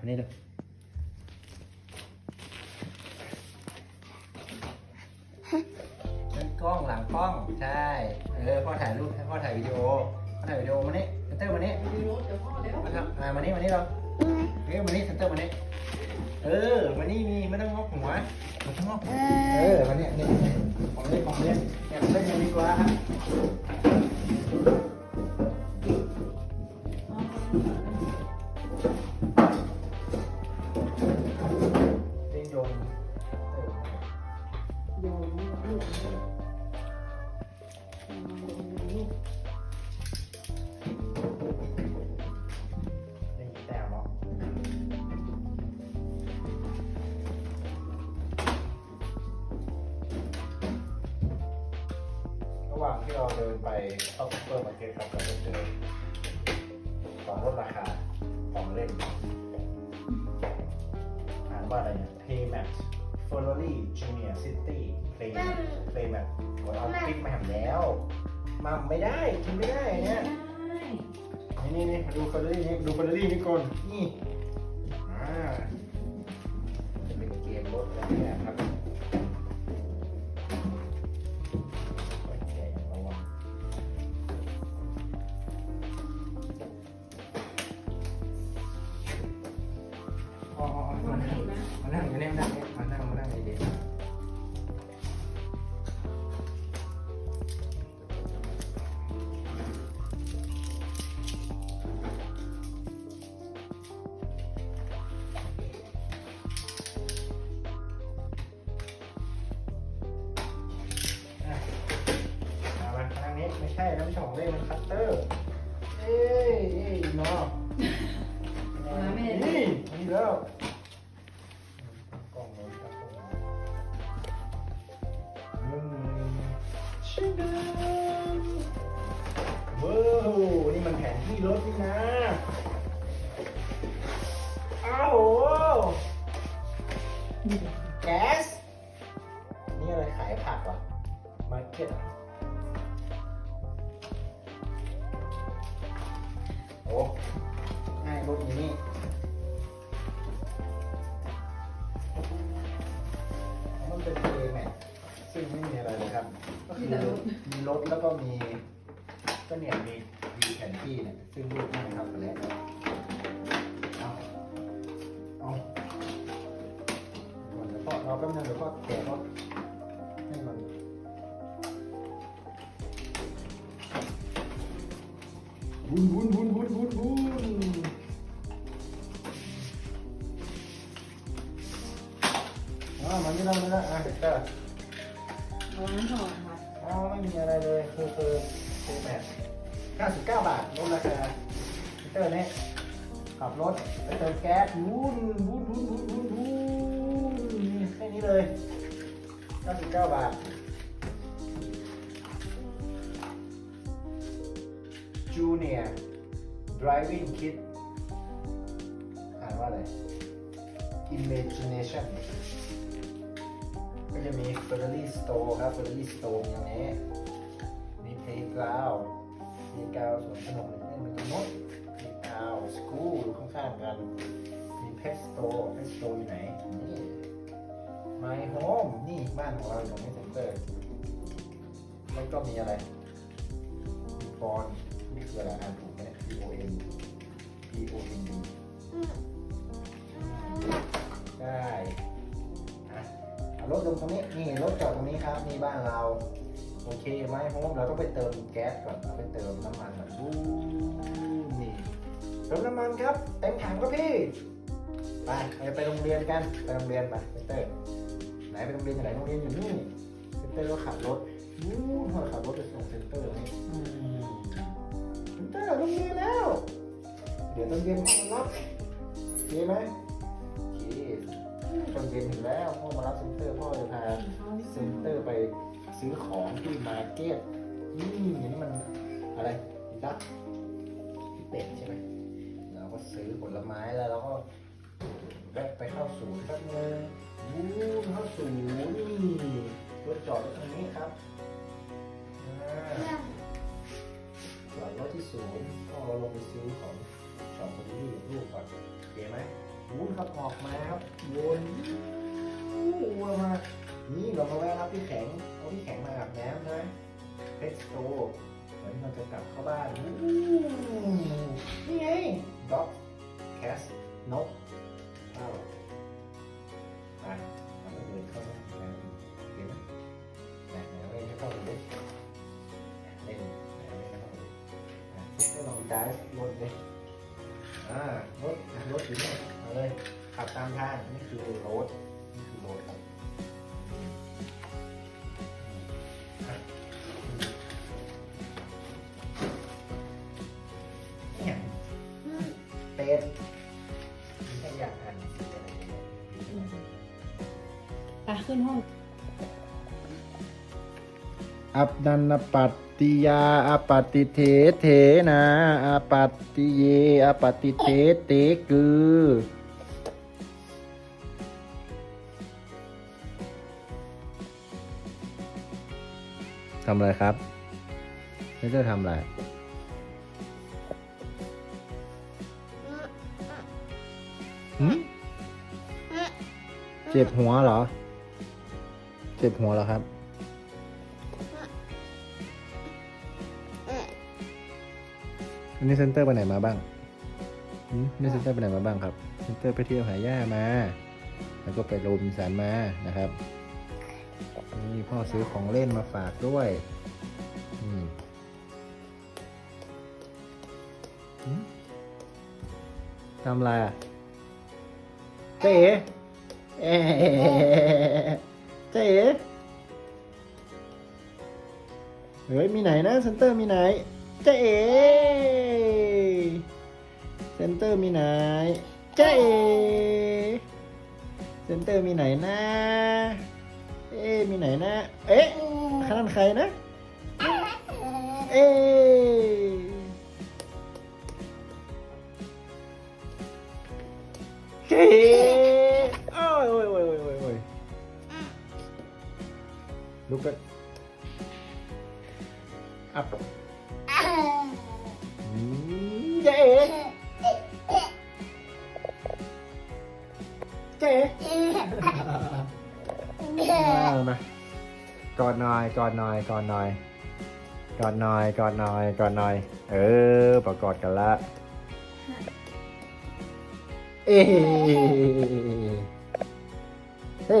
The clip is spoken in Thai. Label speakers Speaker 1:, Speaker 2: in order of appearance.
Speaker 1: อันนี้ดูนั่นกล้องหลังกล้องใช่ เออพ่อถ่ายรูปให้พ่อถ่ายวิดีโอพ่อถ่ายวิดีโอมานี่เซนเตอร์มานี่
Speaker 2: มีรถเดี๋ยวพ่อแล้ว
Speaker 1: มาทำอ่ามานี่มานี่เราเฮ้ยมานี่เซนเตอร์มานี่เออมานี่มีไม่ต้องงอกหัวไม่ต้องงอกหัวเออมาเนี่ยนี่นี่ของเล่นของเล่นเนี่ยเล่นยังดีกว่า ระหว่างที่เราเดินไปเข้าซุปเปอร์มาร์เก็ตครับเราจะเจอของลดราคาของเล่นอ่านว่าอะไรเนี่ย P Max Paymax Ferrari Junior City Play Playmax กดเอาคลิกมาแหมแล้วมาไม่ได้กินไม่ได้เนี่ยนี่นี่นี่มาดูเฟอร์รารี่นี่ดูเฟอร์รารี่นี่ก่อนนี่ อ๋ออ๋ออ๋อมานั่งมานั่งมานั่งมานั่งมานั่งดีๆอะมามานั่งนี้ไม่ใช่น้ำของเล่นมันคัตเตอร์ ชิดว้าวนี่มันแผนที่รถนี่นะอ้าวโห ซึ่งไม่มีอะไรเลยครับ ก็คือมีรถแล้วก็มี ก็เนี่ยมีมีแผนที่เนี่ยซึ่งลูกนั่งทำไปแล้วเอาเอาก่อนเดี๋ยวพ่อเราแป๊บนึงเดี๋ยวพ่อแกะรถให้มันบุนบุนบุนบุนบุนบุนอ่ามันไม่ได้ไม่ได้อะเด็กเตอร์
Speaker 2: เอาน้ำถอดค่ะ
Speaker 1: อ๋อไม่มีอะไรเลยคือคือคือแบบ99 บาทลดราคามิเตอร์เนี่ขับรถไปเติมแก๊สวุ้นวุ้นวุ้นวุ้นวุ้นวุ้นแค่นี้เลย 99 บาท Junior Driving Kit อ่านว่าอะไร Imagination ก็จะมี Ferrari Store ครับ Ferrari Store อย่างนี้มี Playground มีกาวสวนสนุกหรือไม่มีตรงโน้นมีกาว School อยู่ข้างๆกัน มี Pet Store Pet Store อยู่ไหนนี่ My Home นี่บ้านของเราอยู่ตรงนี้เซ็นเตอร์แล้วก็มีอะไรมีบอลนี่คืออะไรอ่านถูกไหม P O N P O N D ได้อะเอา รถลงตรงนี้นี่รถจอดตรงนี้ครับนี่บ้านเราโอเคไหมเพราะว่าเราต้องไปเติมแก๊สก่อนเราไปเติมน้ำมันก่อนบูนี่เติมน้ำมันครับเต็มถังครับพี่ไปไปไปโรงเรียนกันไปโรงเรียนไปเซนเตอร์ไหนไปโรงเรียนอยู่ไหนโรงเรียนอยู่นี่เซนเตอร์ก็ขับรถวู้เขาขับรถไปส่งเซนเตอร์นี่เซนเตอร์โรงเรียนแล้ว เดี๋ยวตอนเรียนพ่อมารับโอเคไหม เย็นถึงแล้วพ่อมารับเซนเตอร์พ่อจะพาเซ็นเตอร์ไปซื้อของที่มาร์เก็ตนี่อย่างนี้มันอะไรดักที่เป็ดใช่ไหมเราก็ซื้อผลไม้แล้วเราก็แวะไปเข้าศูนย์แป๊บนึงวู้เข้าศูนย์นี่รถจอดไว้ตรงนี้ครับอ่าจอดรถที่ศูนย์ก็เราลงไปซื้อของช็อปคนที่กับลูกก่อนโอเคไหม
Speaker 2: โวุ้
Speaker 1: นครับออกมาครับวนวน พี่แข็งมาอาบน้ำนะเพชโตเหมือนเราจะกลับเข้าบ้านนี่ไงด็อกแคสนกเข้าไปเราไปเดินเข้าบ้านกันเห็นไหมไหนไหนเอาเองให้เข้าไปดิเล่นไหนเอาเองให้เข้าไปดิอะลองได้รถเลยอ่ารถรถอยู่นี่เอาเลยขับตามทางนี่คือรถ ไป
Speaker 2: ขึ้นห้อง
Speaker 1: อัปนันปัตติยาอปติเทเทนะอปัตติเยอปติเทเตกือทำอะไรครับไม่ได้ทำอะไร หืมเจ็บหัวเหรอ เจ็บหัวเหรอครับ วันนี้เซนเตอร์ไปไหนมาบ้างหืมนี่เซนเตอร์ไปไหนมาบ้างครับ เซนเตอร์ไปเที่ยวหาย่ามา แล้วก็ไปโรบินสันมา นะครับ นี่พ่อซื้อของเล่นมาฝากด้วยอืมหืมทำอะไรอะเจ๊เอ๋ เจ๊เฮ้ย มีไหนนะเซนเตอร์มีไหนเจ๊เอ๋เซนเตอร์มีไหนเจ๊เอ๋เซนเตอร์มีไหนนะ เอ๊มีไหนนะ เอ๊ะข้างนั้นใครนะ เอ๊ะเฮ้ ลุกกันอัพอืมเจ๊เจ๊เอามากอดหน่อยกอดหน่อยกอดหน่อยกอดหน่อยกอดหน่อยกอดหน่อย เออประกอดกันละ เอ๊ะเฮ้